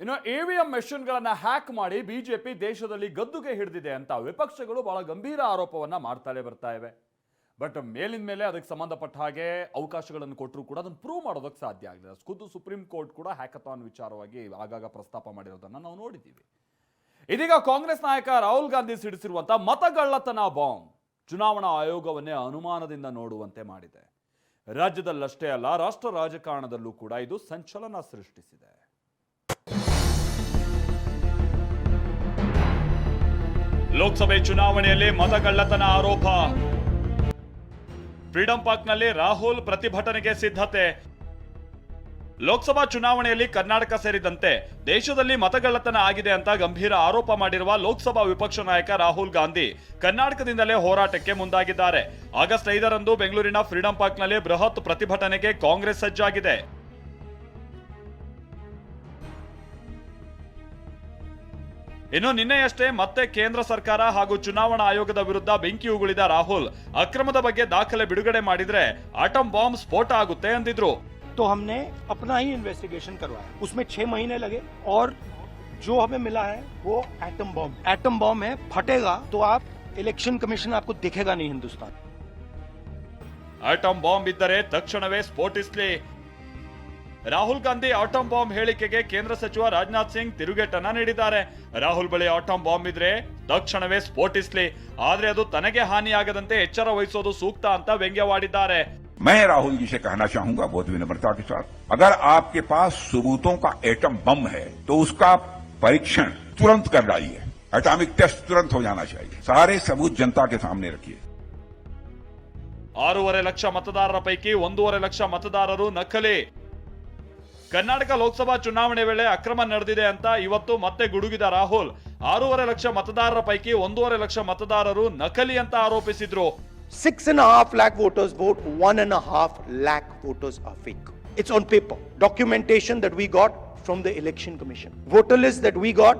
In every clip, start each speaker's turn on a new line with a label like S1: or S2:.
S1: ಇನ್ನು ಇವಿಎಂ ಮೆಷಿನ್ಗಳನ್ನು ಹ್ಯಾಕ್ ಮಾಡಿ ಬಿಜೆಪಿ ದೇಶದಲ್ಲಿ ಗದ್ದುಗೆ ಹಿಡಿದಿದೆ ಅಂತ ವಿಪಕ್ಷಗಳು ಬಹಳ ಗಂಭೀರ ಆರೋಪವನ್ನ ಮಾಡ್ತಾಳೆ ಬರ್ತಾ ಇವೆ. ಬಟ್ ಮೇಲಿನ ಮೇಲೆ ಅದಕ್ಕೆ ಸಂಬಂಧಪಟ್ಟ ಹಾಗೆ ಅವಕಾಶಗಳನ್ನು ಕೊಟ್ಟರು ಕೂಡ ಅದನ್ನು ಪ್ರೂವ್ ಮಾಡೋದಕ್ಕೆ ಸಾಧ್ಯ ಆಗಲಿಲ್ಲ. ಖುದ್ದು ಸುಪ್ರೀಂ ಕೋರ್ಟ್ ಕೂಡ ಹ್ಯಾಕಥಾನ್ ವಿಚಾರವಾಗಿ ಆಗಾಗ ಪ್ರಸ್ತಾಪ ಮಾಡಿರೋದನ್ನು ನಾವು ನೋಡಿದ್ದೀವಿ. ಇದೀಗ ಕಾಂಗ್ರೆಸ್ ನಾಯಕ ರಾಹುಲ್ ಗಾಂಧಿ ಸಿಡಿಸಿರುವಂಥ ಮತಗಳ್ಳತನ ಬಾಂಬ್ ಚುನಾವಣಾ ಆಯೋಗವನ್ನೇ ಅನುಮಾನದಿಂದ ನೋಡುವಂತೆ ಮಾಡಿದೆ. ರಾಜ್ಯದಲ್ಲಷ್ಟೇ ಅಲ್ಲ, ರಾಷ್ಟ್ರ ರಾಜಕಾರಣದಲ್ಲೂ ಕೂಡ ಇದು ಸಂಚಲನ ಸೃಷ್ಟಿಸಿದೆ. ಲೋಕಸಭೆ ಚುನಾವಣೆಯಲ್ಲಿ ಮತಗಳ್ಳತನ ಆರೋಪ. ಫ್ರೀಡಂ ಪಾರ್ಕ್ನಲ್ಲಿ ರಾಹುಲ್ ಪ್ರತಿಭಟನೆಗೆ ಸಿದ್ಧತೆ. ಲೋಕಸಭಾ ಚುನಾವಣೆಯಲ್ಲಿ ಕರ್ನಾಟಕ ಸೇರಿದಂತೆ ದೇಶದಲ್ಲಿ ಮತಗಳ್ಳತನ ಆಗಿದೆ ಅಂತ ಗಂಭೀರ ಆರೋಪ ಮಾಡಿರುವ ಲೋಕಸಭಾ ವಿಪಕ್ಷ ನಾಯಕ ರಾಹುಲ್ ಗಾಂಧಿ ಕರ್ನಾಟಕದಿಂದಲೇ ಹೋರಾಟಕ್ಕೆ ಮುಂದಾಗಿದ್ದಾರೆ. ಆಗಸ್ಟ್ ಐದರಂದು ಬೆಂಗಳೂರಿನ ಫ್ರೀಡಂ ಪಾರ್ಕ್ನಲ್ಲಿ ಬೃಹತ್ ಪ್ರತಿಭಟನೆಗೆ ಕಾಂಗ್ರೆಸ್ ಸಜ್ಜಾಗಿದೆ. ಇನ್ನು ನಿನ್ನೆಯಷ್ಟೇ ಮತ್ತೆ ಕೇಂದ್ರ ಸರ್ಕಾರ ಹಾಗೂ ಚುನಾವಣಾ ಆಯೋಗದ ವಿರುದ್ಧ ಬೆಂಕಿ ಉಗುಳಿದ ರಾಹುಲ್ ಅಕ್ರಮದ ಬಗ್ಗೆ ದಾಖಲೆ ಬಿಡುಗಡೆ ಮಾಡಿದ್ರೆ ಆಟಂ ಬಾಂಬ್ ಸ್ಫೋಟ ಆಗುತ್ತೆ ಅಂದಿದ್ರು
S2: तो हमने अपना ही इन्वेस्टिगेशन करवाया उसमें छह महीने लगे और जो हमें मिला है वो एटम बॉम्ब एटम बॉम्ब है फटेगा तो आप इलेक्शन कमीशन आपको दिखेगा नहीं हिंदुस्तान
S1: ಆಟಂ ಬಾಂಬ್ ಇದ್ದರೆ ತಕ್ಷಣವೇ ಸ್ಫೋಟಿಸ್ಲಿ ರಾಹುಲ್ ಗಾಂಧಿ ಆಟಂ ಬಾಂಬ್ ಹೇಳಿಕೆಗೆ ಕೇಂದ್ರ ಸಚಿವ ರಾಜನಾಥ್ ಸಿಂಗ್ ತಿರುಗೇಟನ್ನ ನೀಡಿದ್ದಾರೆ ರಾಹುಲ್ ಬಳಿ ಆಟಂ ಬಾಂಬ್ ಇದ್ರೆ ತಕ್ಷಣವೇ ಸ್ಫೋಟಿಸ್ಲಿ ಆದ್ರೆ ಅದು ತನಗೆ ಹಾನಿಯಾಗದಂತೆ ಎಚ್ಚರ ವಹಿಸೋದು ಸೂಕ್ತ ಅಂತ ವ್ಯಂಗ್ಯವಾಡಿದ್ದಾರೆ
S3: मैं राहुल जी से कहना चाहूंगा बहुत विनम्रता के साथ अगर आपके पास सबूतों का एटम बम है तो उसका परीक्षण तुरंत कर डालिए एटॉमिक टेस्ट तुरंत हो जाना चाहिए सारे सबूत जनता के सामने रखिए
S1: ಆರೂವರೆ ಲಕ್ಷ ಮತದಾರರ ಪೈಕಿ ಒಂದೂವರೆ ಲಕ್ಷ ಮತದಾರರು ನಕಲಿ ಕರ್ನಾಟಕ ಲೋಕಸಭಾ ಚುನಾವಣೆ ವೇಳೆ ಅಕ್ರಮ ನಡೆದಿದೆ ಅಂತ ಇವತ್ತು ಮತ್ತೆ ಗುಡುಗಿದ ರಾಹುಲ್ ಆರೂವರೆ ಲಕ್ಷ ಮತದಾರರ ಪೈಕಿ ಒಂದೂವರೆ ಲಕ್ಷ ಮತದಾರರು ನಕಲಿ ಅಂತ ಆರೋಪಿಸಿದ್ರು
S2: six and half lakh voters vote one and half lakh voters lakh fake. It's on paper. Documentation that we got from the election commission. Voter list that we got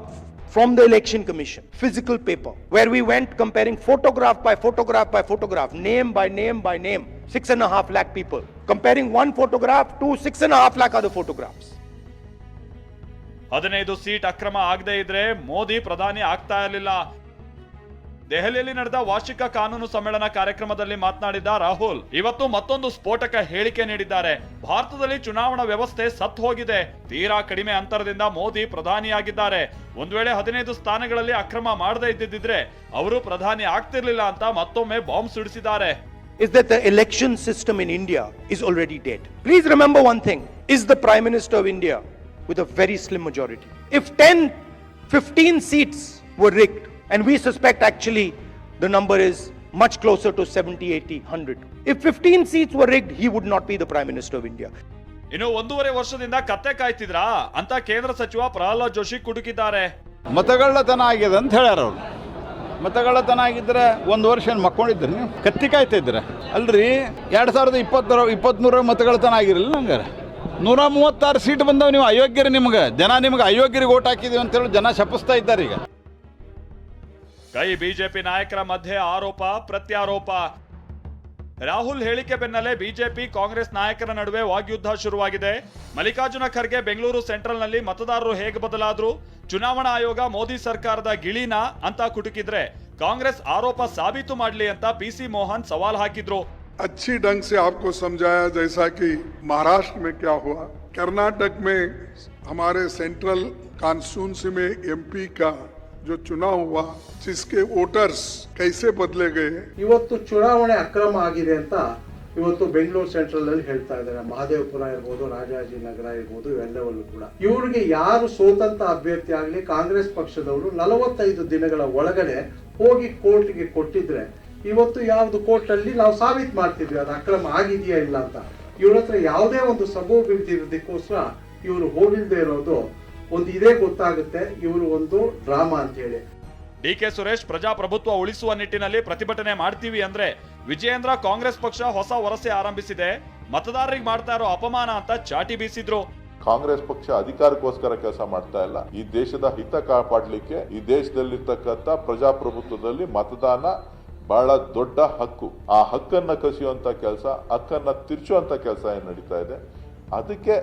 S2: from the election commission. Physical paper. Where we went comparing photograph by photograph by photograph, name by name by name. Six and a half lakh people. Comparing one photograph to six and a half lakh other photographs.
S1: ಹದಿನೈದು seat ಅಕ್ರಮ ಆಗದೆ ಇದ್ರೆ ಮೋದಿ ಪ್ರಧಾನಿ ಆಗ್ತಾ ಇರಲಿಲ್ಲ. ದೆಹಲಿಯಲ್ಲಿ ನಡೆದ ವಾರ್ಷಿಕ ಕಾನೂನು ಸಮ್ಮೇಳನ ಕಾರ್ಯಕ್ರಮದಲ್ಲಿ ಮಾತನಾಡಿದ ರಾಹುಲ್, ಇವತ್ತು ಮತ್ತೊಂದು ಸ್ಫೋಟಕ ಹೇಳಿಕೆ ನೀಡಿದ್ದಾರೆ. ಭಾರತದಲ್ಲಿ ಚುನಾವಣಾ ವ್ಯವಸ್ಥೆ ಸತ್ತು ಹೋಗಿದೆ. ತೀರಾ ಕಡಿಮೆ ಅಂತರದಿಂದ ಮೋದಿ ಪ್ರಧಾನಿಯಾಗಿದ್ದಾರೆ. ಒಂದ್ ವೇಳೆ ಹದಿನೈದು ಸ್ಥಾನಗಳಲ್ಲಿ ಅಕ್ರಮ ಮಾಡದೇ ಇದ್ದಿದ್ರೆ ಅವರು ಪ್ರಧಾನಿ ಆಗ್ತಿರ್ಲಿಲ್ಲ ಅಂತ ಮತ್ತೊಮ್ಮೆ ಬಾಂಬ್ ಸಿಡಿಸಿದ್ದಾರೆ
S2: is that the election system in India is already dead. Please remember one thing is the Prime Minister of India with a very slim majority. If 10, 15 seats were rigged, and we suspect actually the number is much closer to 70, 80, 100. If 15 seats were rigged, he would not be the Prime Minister of India.
S1: ಇನ್ನು ಒಂದೂವರೆ ವರ್ಷದಿಂದ ಕತ್ತೆ ಕಾಯ್ತಿದ್ರಾ ಅಂತ ಕೇಂದ್ರ ಸಚಿವ ಪ್ರಹ್ಲಾದ್ ಜೋಶಿ ಕುಟುಕಿದ್ದಾರೆ
S4: ಮತಗಳ್ಳತನ ಆಗಿದೆ ಅಂತ ಹೇಳ್ಯಾರ ಅವ್ರು ಮತಗಳ್ಳತನ ಆಗಿದ್ರೆ ಒಂದು ವರ್ಷ ಏನು ಮಕ್ಕೊಂಡಿದ್ರಿ ನೀವು? ಕತ್ತಿ ಕಾಯ್ತಾ ಇದ್ದೀರ? ಅಲ್ರಿ, ಎರಡು ಸಾವಿರದ ಇಪ್ಪತ್ತರ ಇಪ್ಪತ್ತ್ಮೂರ ಮತಗಳತನ ಆಗಿರಲಿಲ್ಲ ನಂಗೆ ನೂರ ಮೂವತ್ತಾರು ಸೀಟ್ ಬಂದವು ನೀವು ಅಯೋಗ್ಯರು ನಿಮ್ಗೆ. ಜನ ನಿಮ್ಗೆ ಅಯೋಗ್ಯರಿಗೆ ಓಟ್ ಹಾಕಿದೀವಿ ಅಂತೇಳಿ ಜನ ಶಪಿಸ್ತಾ ಇದ್ದಾರೆ ಈಗ.
S1: ಕೈ ಬಿಜೆಪಿ ನಾಯಕರ ಮಧ್ಯೆ ಆರೋಪ, ಪ್ರತ್ಯಾರೋಪ. ರಾಹುಲ್ ಹೇಳಿಕೆ ಬೆನ್ನಲ್ಲೇ ಬಿಜೆಪಿ ಕಾಂಗ್ರೆಸ್ ನಾಯಕರ ನಡುವೆ ವಾಗ್ಯುದ್ಧ ಶುರುವಾಗಿದೆ ಮಲ್ಲಿಕಾರ್ಜುನ ಖರ್ಗೆ ಬೆಂಗಳೂರು ಸೆಂಟ್ರಲ್ನಲ್ಲಿ ಮತದಾರರು ಹೇಗೆ ಬದಲಾದ್ರು ಚುನಾವಣಾ ಆಯೋಗ ಮೋದಿ ಸರ್ಕಾರದ ಗಿಳಿನ ಅಂತ ಕುಟುಕಿದ್ರೆ ಕಾಂಗ್ರೆಸ್ ಆರೋಪ ಸಾಬೀತು ಮಾಡಲಿ ಅಂತ ಪಿ ಸಿ ಮೋಹನ್ ಸವಾಲ್ ಹಾಕಿದ್ರು
S5: अच्छी ढंग से आपको समझाया जैसा कि महाराष्ट्र में क्या हुआ कर्नाटक में हमारे सेंट्रल कॉन्स्टिट्यूंसी में एमपी का जो चुनाव हुआ जिसके वोटर्स कैसे बदले गए
S6: ಇವತ್ತು ಚುನಾವಣೆ ಅಕ್ರಮ ಆಗಿದೆ ಅಂತ ಇವತ್ತು ಬೆಂಗಳೂರು ಸೆಂಟ್ರಲ್ ಅಲ್ಲಿ ಹೇಳ್ತಾ ಇದ್ದಾರೆ ಮಹದೇವಪುರ ಇರ್ಬೋದು ರಾಜಾಜಿನಗರ ಇರ್ಬೋದು ಇವೆಲ್ಲವಲ್ಲೂ ಕೂಡ ಇವರಿಗೆ ಯಾರು ಸೋತಂತ ಅಭ್ಯರ್ಥಿ ಆಗಲಿ ಕಾಂಗ್ರೆಸ್ ಪಕ್ಷದವರು ನಲವತ್ತೈದು ದಿನಗಳ ಒಳಗಡೆ ಹೋಗಿ ಕೋರ್ಟ್ಗೆ ಕೊಟ್ಟಿದ್ರೆ ಇವತ್ತು ಯಾವ್ದು ಕೋರ್ಟ್ ಅಲ್ಲಿ ನಾವು ಸಾಬೀತು ಮಾಡ್ತಿದ್ವಿ ಅದು ಅಕ್ರಮ ಆಗಿದೆಯಾ ಇಲ್ಲ ಅಂತ ಇವ್ರ ಹತ್ರ ಯಾವುದೇ ಒಂದು ಸಬು ಬಿಡ್ದಿರೋದಕ್ಕೋಸ್ಕರ ಇವರು ಹೋಗಿಲ್ದೇ ಇರೋದು ಒಂದು ಇದೇ ಗೊತ್ತಾಗುತ್ತೆ ಇವರು ಒಂದು ಡ್ರಾಮಾ ಅಂತ ಹೇಳಿ.
S1: ಡಿ ಕೆ ಸುರೇಶ್ ಪ್ರಜಾಪ್ರಭುತ್ವ ಉಳಿಸುವ ನಿಟ್ಟಿನಲ್ಲಿ ಪ್ರತಿಭಟನೆ ಮಾಡ್ತೀವಿ ಅಂದ್ರೆ ವಿಜಯೇಂದ್ರ ಕಾಂಗ್ರೆಸ್ ಪಕ್ಷ ಹೊಸ ವರಸೆ ಆರಂಭಿಸಿದೆ ಮತದಾರರಿಗೆ ಮಾಡ್ತಾ ಇರೋ ಅಪಮಾನ ಅಂತ ಚಾಟಿ ಬೀಸಿದ್ರು.
S7: ಕಾಂಗ್ರೆಸ್ ಪಕ್ಷ ಅಧಿಕಾರಕ್ಕೋಸ್ಕರ ಕೆಲಸ ಮಾಡ್ತಾ ಇಲ್ಲ. ಈ ದೇಶದ ಹಿತ ಕಾಪಾಡಲಿಕ್ಕೆ ಈ ದೇಶದಲ್ಲಿರ್ತಕ್ಕಂಥ ಪ್ರಜಾಪ್ರಭುತ್ವದಲ್ಲಿ ಮತದಾನ ಬಹಳ ದೊಡ್ಡ ಹಕ್ಕು. ಆ ಹಕ್ಕನ್ನ ಕಸಿಯುವಂತ ಕೆಲಸ ಹಕ್ಕನ್ನ ತಿರ್ಚುವಂತ ಕೆಲಸ ಏನ್ ನಡೀತಾ ಇದೆ? ಅದಕ್ಕೆ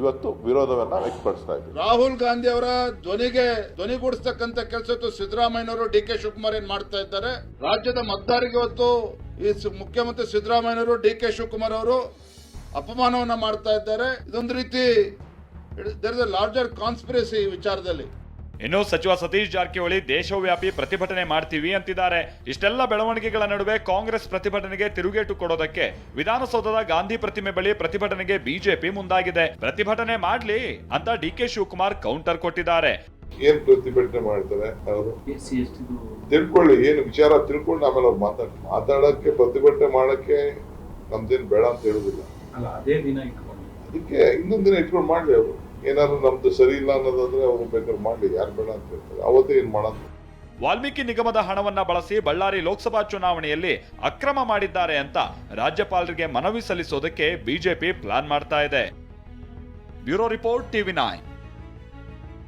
S8: ಇವತ್ತು ವಿರೋಧವನ್ನ ವ್ಯಕ್ತಪಡಿಸ್ತಾ ಇದ್ದೀವಿ.
S9: ರಾಹುಲ್ ಗಾಂಧಿ ಅವರ ಧ್ವನಿಗೆ ಧ್ವನಿಗೂಡಿಸ್ತಕ್ಕಂಥ ಕೆಲಸ ಸಿದ್ದರಾಮಯ್ಯನವರು ಡಿ ಕೆ ಶಿವಕುಮಾರ್ ಏನ್ ಮಾಡ್ತಾ ಇದ್ದಾರೆ? ರಾಜ್ಯದ ಮತದಾರರಿಗೆ ಇವತ್ತು ಈ ಮುಖ್ಯಮಂತ್ರಿ ಸಿದ್ದರಾಮಯ್ಯನವರು, ಡಿ ಕೆ ಶಿವಕುಮಾರ್ ಅವರು ಅಪಮಾನವನ್ನ ಮಾಡ್ತಾ ಇದ್ದಾರೆ. ಇದೊಂದು ರೀತಿ ದರ್ ಲಾರ್ಜರ್ ಕಾನ್ಸ್ಪಿರಸಿ ವಿಚಾರದಲ್ಲಿ.
S1: ಇನ್ನು ಸಚಿವ ಸತೀಶ್ ಜಾರಕಿಹೊಳಿ ದೇಶವ್ಯಾಪಿ ಪ್ರತಿಭಟನೆ ಮಾಡ್ತೀವಿ ಅಂತಿದ್ದಾರೆ. ಇಷ್ಟೆಲ್ಲ ಬೆಳವಣಿಗೆಗಳ ನಡುವೆ ಕಾಂಗ್ರೆಸ್ ಪ್ರತಿಭಟನೆಗೆ ತಿರುಗೇಟು ಕೊಡೋದಕ್ಕೆ ವಿಧಾನಸೌಧದ ಗಾಂಧಿ ಪ್ರತಿಮೆ ಬಳಿ ಪ್ರತಿಭಟನೆಗೆ ಬಿಜೆಪಿ ಮುಂದಾಗಿದೆ. ಪ್ರತಿಭಟನೆ ಮಾಡ್ಲಿ ಅಂತ ಡಿ ಕೆ ಶಿವಕುಮಾರ್ ಕೌಂಟರ್ ಕೊಟ್ಟಿದ್ದಾರೆ.
S8: ಏನ್ ಪ್ರತಿಭಟನೆ ಮಾಡ್ತಾರೆ ಅವರು? ತಿಳ್ಕೊಳ್ಳಿ ಏನು ವಿಚಾರ ತಿಳ್ಕೊಂಡು ಆಮೇಲೆ ಅವ್ರು ಮಾತಾಡ ಮಾತಾಡಕ್ಕೆ ಪ್ರತಿಭಟನೆ ಮಾಡಕ್ಕೆ ನಮ್ದೇನ್ ಬೇಡ ಅಂತ ಹೇಳುದಿಲ್ಲ. ಅದಕ್ಕೆ ಇನ್ನೊಂದು ದಿನ ಇಟ್ಕೊಂಡು ಮಾಡ್ಲಿ ಅವರು. ಏನಾದ್ರು ನಮ್ದು ಸರಿ ಇಲ್ಲ ಅನ್ನೋದಾದ್ರೆ ಅವ್ರು ಬೇಕಾದ್ರೆ ಮಾಡಿ ಯಾರು ಬೇಡ ಅಂತ ಹೇಳ್ತಾರೆ. ಅವತ್ತೇ ಏನು ಮಾಡೋದು
S1: ವಾಲ್ಮೀಕಿ ನಿಗಮದ ಹಣವನ್ನ ಬಳಸಿ ಬಳ್ಳಾರಿ ಲೋಕಸಭಾ ಚುನಾವಣೆಯಲ್ಲಿ ಅಕ್ರಮ ಮಾಡಿದ್ದಾರೆ ಅಂತ ರಾಜ್ಯಪಾಲರಿಗೆ ಮನವಿ ಸಲ್ಲಿಸೋದಕ್ಕೆ ಬಿಜೆಪಿ ಪ್ಲಾನ್ ಮಾಡ್ತಾ ಇದೆ. Bureau report TV nine.